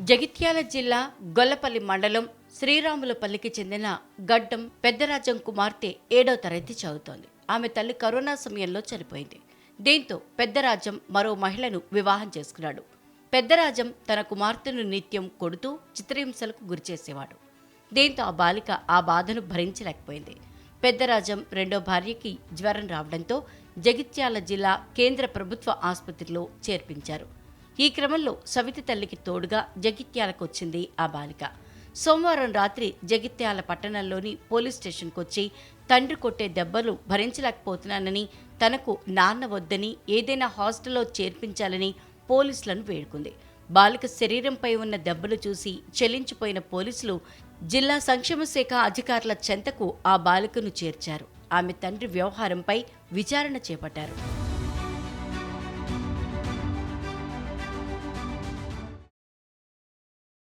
జగిత్యాల జిల్లా గొల్లపల్లి మండలం శ్రీరాములపల్లికి చెందిన గడ్డం పెద్దరాజం కుమార్తె ఏడో తరగతి చదువుతోంది. ఆమె తల్లి కరోనా సమయంలో చనిపోయింది. దీంతో పెద్దరాజం మరో మహిళను వివాహం చేసుకున్నాడు. పెద్దరాజం తన కుమార్తెను నిత్యం కొడుతూ చిత్రహింసలకు గురిచేసేవాడు దీంతో ఆ బాలిక ఆ బాధను భరించలేకపోయింది. పెద్దరాజం రెండో భార్యకి జ్వరం రావడంతో జగిత్యాల జిల్లా కేంద్ర ప్రభుత్వ ఆసుపత్రిలో చేర్పించారు. ఈ క్రమంలో సవితి తల్లికి తోడుగా జగిత్యాలకు వచ్చింది ఆ బాలిక. సోమవారం రాత్రి జగిత్యాల పట్టణంలోని పోలీస్ స్టేషన్కు వచ్చి తండ్రి కొట్టే దెబ్బలు భరించలేకపోతున్నానని తనకు నాన్న వద్దని ఏదైనా హాస్టల్లో చేర్పించాలని పోలీసులను వేడుకుంది. బాలిక శరీరంపై ఉన్న దెబ్బలు చూసి చెల్లించిపోయిన పోలీసులు జిల్లా సంక్షేమ శాఖ అధికారుల చెంతకు ఆ బాలికను చేర్చారు. ఆమె తండ్రి వ్యవహారంపై విచారణ చేపట్టారు.